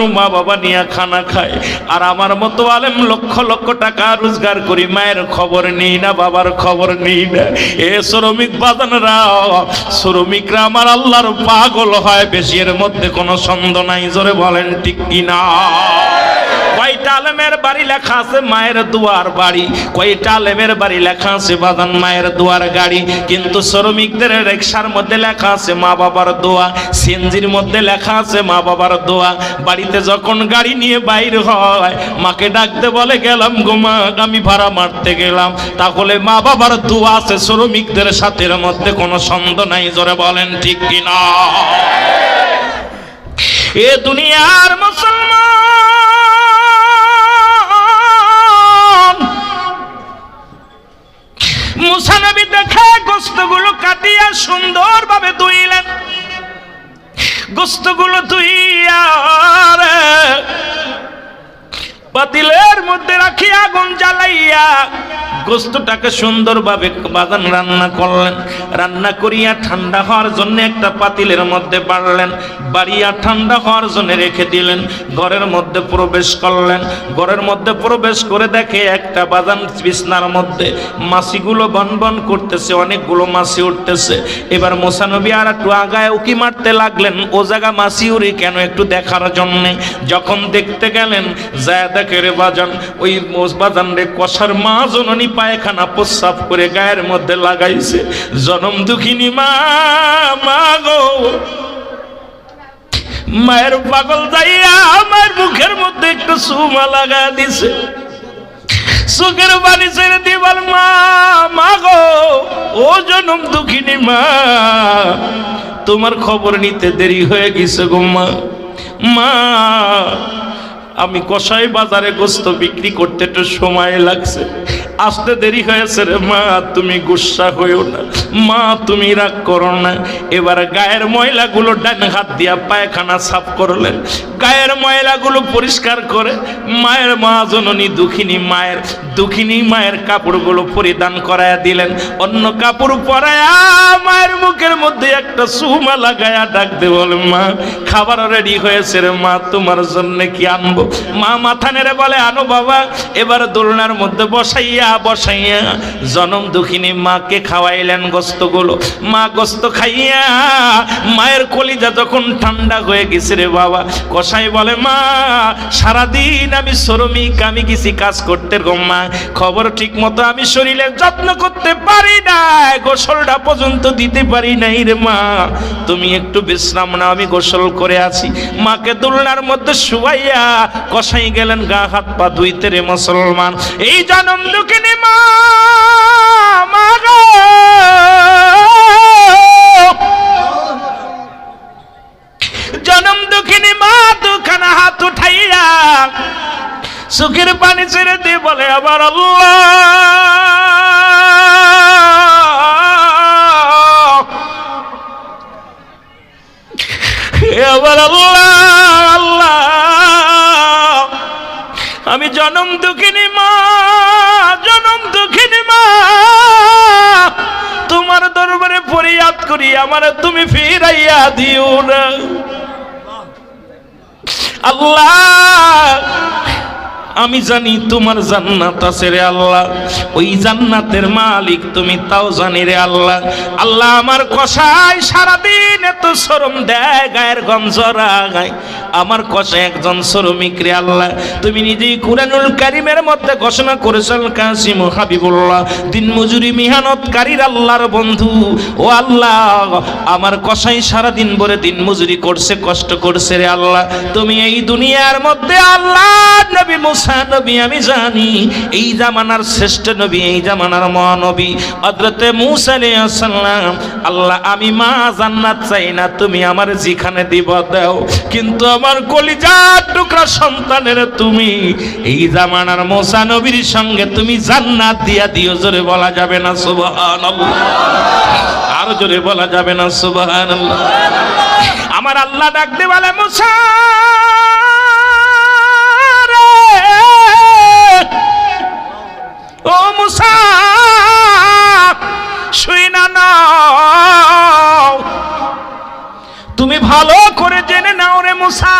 কোনো মা বাবা নিয়ে খানা খায়। আর আমার মতো আলেম লক্ষ লক্ষ টাকা রোজগার করি, মায়ের খবর নিই না, বাবার খবর নিই না। এ শ্রমিক বাদানরা, শ্রমিকরা আমার আল্লাহর পাগল হয়, বেশি এর মধ্যে কোনো সন্দেহ নাই, জোরে বলেন ঠিক কিনা? আলেমের বাড়ি লেখা আছে মায়ের দুয়ার বাড়ি। কয়টা আলেমের বাড়ি লেখা আছে বাদান মায়ের দুয়ার গাড়ি। কিন্তু শ্রমিকদের রিক্সার মধ্যে লেখা আছে মা বাবার দোয়া। সিএনজির মধ্যে লেখা আছে মা বাবার দোয়া। বাড়িতে যখন গাড়ি নিয়ে বাইর হয়, মাকে ডাকতে বলে, গেলাম গোমা আমি ভাড়া মারতে গেলাম। তাহলে মা বাবার দোয়া আছে শ্রমিকদের সাথে মধ্যে কোনো সন্দেহ নাই, জোরে বলেন ঠিক কিনা? এ দুনিয়ার মুসলমান সুন্দরভাবে ধুইলেন গোস্তগুলো ধুইয়া পাতিলে মধ্যে রাখি আগুন জ্বালাইয়া গোস্তটাকে সুন্দরভাবে বাগান রান্না করলেন। রান্না করিয়া ঠান্ডা হওয়ার জন্য একটা পাতিলের মধ্যে বাড়লেন। বাড়িয়া ঠান্ডা হওয়ার জন্য রেখে দিলেন। ঘরের মধ্যে প্রবেশ করলেন। ঘরের মধ্যে প্রবেশ করে দেখে একটা বাদান বিছনার মধ্যে মাছিগুলো বন বন করতেছে, অনেকগুলো মাছি উঠতেছে। এবার মোসানবী আর একটু আগায় উকি মারতে লাগলেন, ও জায়গা মাছি উড়ি কেন একটু দেখার জন্যে? যখন দেখতে গেলেন যায় দেখে বাজান ওই বাজান রে কষার মা জননী পায়খানা প্রস্রাব করে গায়ের মধ্যে লাগাইছে। জনম দুঃখিনী মা মা গো। মায়ের পাগল যাইয়া আমার মুখের মধ্যে একটু সুমা লাগা দিছে। সুখের বাড়ি ছেড়ে দিবার মা মা গো। ও জনম দুঃখিনী মা, তোমার খবর নিতে দেরি হয়ে গেছে গো মা। মা আমি কষাই বাজারে গোস্ত বিক্রি করতে একটু সময় লাগছে। আসতে দেরি হয়েছে রে মা, তুমি গুসা হয়েও না। মা, তুমি রাগ করো না। এবার গায়ের ময়লাগুলো ডান হাত দিয়া পায়খানা সাফ করলেন। গায়ের ময়লাগুলো পরিষ্কার করে মায়ের মা জননী দুঃখিনী মায়ের দুঃখিনী মায়ের কাপড়গুলো পরিধান করায়া দিলেন। অন্য কাপড় পরায়া মায়ের মুখের মধ্যে একটা সুমা লাগায়া ডাক দে বলে মা, খাবার রেডি হয়েছে রে মা, তোমার জন্য কি আনব? মা মাথা নেড়ে বলে, আনো বাবা। এবার দোলনার মধ্যে বসাইয়া বসাইয়া জনম দুঃখিনী মাকে খাওয়াইলেন গোস্তগুলো। মা গোস্ত খাইয়া মায়ের কলিজা যখন ঠান্ডা হয়ে গেছে রে বাবা, কসাই বলে, মা, সারাদিন আমি শ্রমিক, আমি কিছু কাজ করতে মা, খবর ঠিক মতো আমি শরীরে যত্ন করতে পারি না গোসলটা পর্যন্ত দিতে পারি নাই রে মা। তুমি একটু বিশ্রাম নাও, আমি গোসল করে আছি মাকে দোলনার মধ্যে শুয়াইয়া কসাই গেলেন, গা হাত পা ধুইতে রে মুসলমান। এই জনম দুঃখিনী মা জনম মা দুখানা হাত সুখের পানি ছেড়ে দিয়ে বলে আবার আবার আল্লাহ আল্লাহ। আমি জনম দুঃখিনী মা করি আমার তুমি ফিরাইয়া দিও না। আল্লাহ আমি জানি তোমার জান্নাত আছে রে আল্লাহ। ওই জান্নাতের মালিক তুমি, তাও জানি রে আল্লাহ। আল্লাহ আমার কষাই সারাদিন এত শরম দেয়, গায়ের গম জড়ায় আমার কষাই একজন শ্রমিক রে আল্লাহ। তুমি নিজেই কুরআনুল কারিমের মধ্যে ঘোষণা করেছেন কাসিম হাবিবুল্লাহ। দিন মজুরি মিহানতকারীর আল্লাহর বন্ধু। ও আল্লাহ, আমার কষাই সারাদিন ভরে দিন মজুরি করছে, কষ্ট করছে রে আল্লাহ। তুমি এই দুনিয়ার মধ্যে আল্লাহ, নবী মুসা নবী, আমি জানি এই জামানার শ্রেষ্ঠ নবী, এই জামানার মহানবী হযরতে মুসা আলাইহিস সালাম। আল্লাহ, আমি মা জান্নাত চাই না, তুমি আমার যেখানে দিব দাও। কিন্তু আমার কলিজার টুকরা সন্তানের তুমি, এই জামানার মুসা নবীর সঙ্গে তুমি জান্নাত দিয়া দিও, জোরে বলা যাবে না, সুবহানাল্লাহ। আরও জোরে বলা যাবে না, সুবহানাল্লাহ। আমার আল্লাহ ডাকতে বলে, মুসা! ও মুসা, শুই না নাও। তুমি ভালো করে জেনে নাও রে মুসা।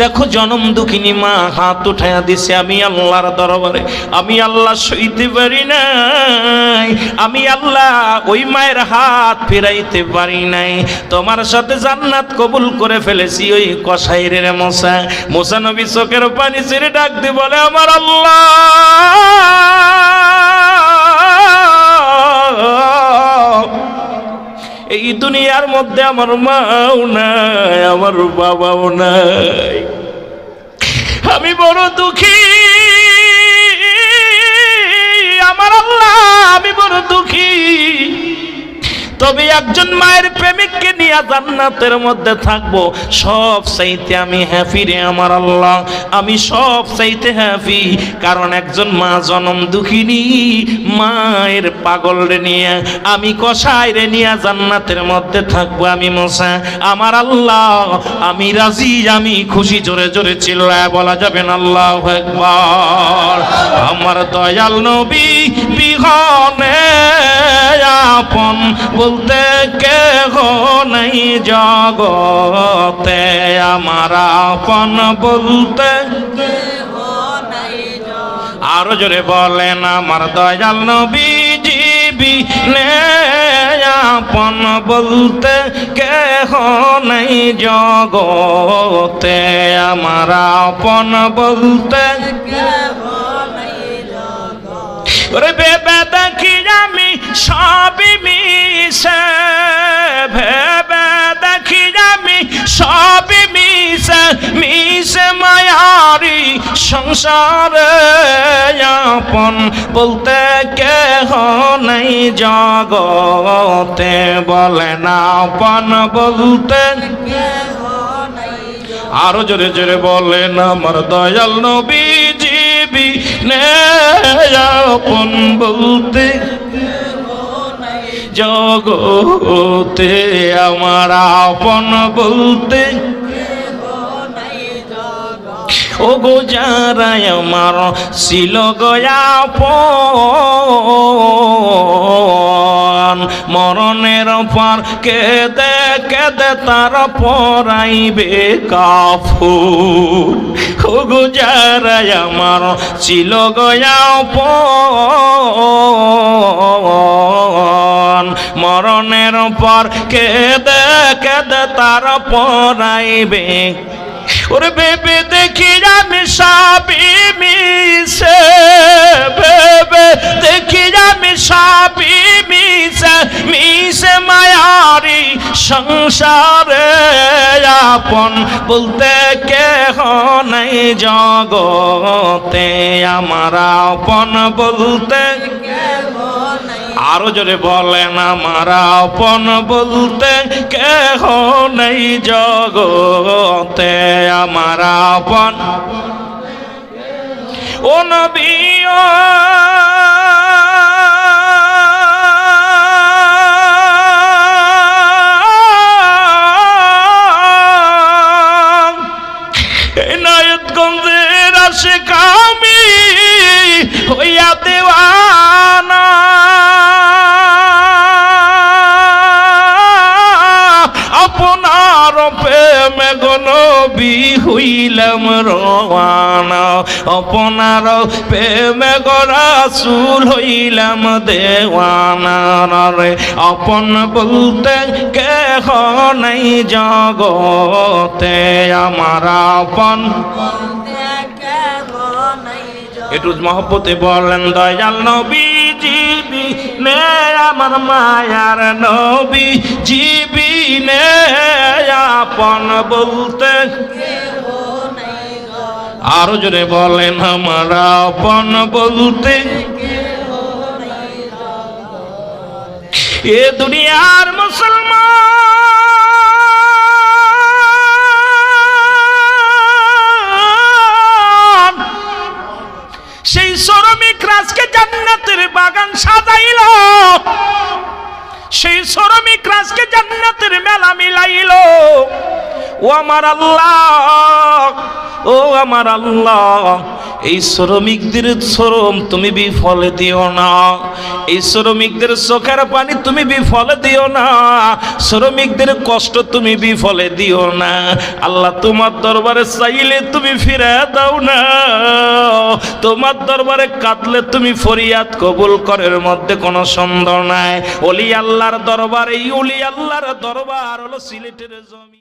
দেখো জনম দুঃখিনী মা হাত উঠাইয়া দিছে আমি আল্লাহর দরবারে। আমি আল্লাহ সইতে পারি নাই। আমি আল্লাহ ওই মায়ের হাত ফেরাইতে পারি নাই। তোমার সাথে জান্নাত কবুল করে ফেলেছি ওই কসাইরের মশা মোসা নবী চোখের পানি ছেড়ে ডাক দিয়ে বলে, আমার আল্লাহ! দুনিয়ার মধ্যে আমার মাও নাই, আমার বাবাও নাই। আমি বড় দুঃখী, আমার আল্লাহ, আমি বড় দুঃখী। তবে একজন মায়ের প্রেমিককে নিয়ে জান্নাতের মধ্যে থাকব, সব চাইতে আমি হ্যাপি রে আমার আল্লাহ। আমি সব চাইতে হ্যাপি কারণ একজন মা জনম দুঃখিনী, মায়ের পাগল রে নিয়ে, আমি কষাই রে নিয়ে জান্নাতের মধ্যে থাকব আমি মশা আমার আল্লাহ, আমি রাজি, আমি খুশি, জোরে জোরে চিল্লায় বলা যাবে না, আল্লাহ একবার আমার দয়াল নবী বিহনে আপন বলতে কেহ নাই জগতে, আমার আপন বলতে। আরও জোরে বলেন, আমার দয়াল নবী আপন বলতে কেহ নাই জগতে, আমার আপন বলতে। ওরে বেবে দেখি সংসারে আপন বলতে কেহ নাই জগতে, বলে না আপন বলতে। আরও জোরে জোরে বলেন, আমার দয়াল নবী জীবি আপন বলতে। জগতে আমার আপন বলতে। ও গো যারাই আমার ছিল গয়াপন মরণের পর কেদে কেদে তার পরাইবে কাফুর ও গো যারাই আমার ছিল গয়াপন মরণের পর কেদে কেদে তার পরাইবে ওরে বেবে দেখি আমি সাবি মিশে বেবে দেখি আমি সাবি মিশে মিশে মায়ারি সংসারে আপন। বলতে কেহ নাই জগতে আমার আপন। বলতে আরও জোরে বলেন আমার আপন বলতে কেহ নেই জগতে, আমার আপন ও নবী নায়তগঞ্জের আসে কামি হইয়া আপনার প্রেমে গনবি হইলাম রওয়ানা আপনার প্রেমে গরাসুল হইলাম দেওয়ানা। রে আপন বলতে কেহ নাই জগতে আমার আপন একটু মহব্বতে বলেন দয়াল নবী জিবি নে আমার মায়ার নবী জিবি নে আপন বলতে। আরও জোরে বলেন আমার আপন বলতে। এ দুনিয়ার মুসলমান। সেই শ্রমিক রাজকে জান্নাতের বাগান সাজাইল। সেই শ্রমিক রাজকে জান্নাতের মেলা মিলাইল। ও আমার আল্লাহ, ও আমার আল্লাহ, এই শ্রমিকদের শ্রম তুমি বিফলে দিও না। এই শ্রমিকদের চোখের পানি তুমি বিফলে দিও না। শ্রমিকদের কষ্ট তুমি বিফলে দিও না। আল্লাহ তোমার দরবারে চাইলে তুমি ফিরে দাও না। তোমার দরবারে কাঁদলে তুমি ফরিয়াদ কবুল করার মধ্যে কোনো সন্দেহ নাই। অলি আল্লাহর দরবার, এই অলি আল্লাহর দরবার হলো সিলেটের জমি।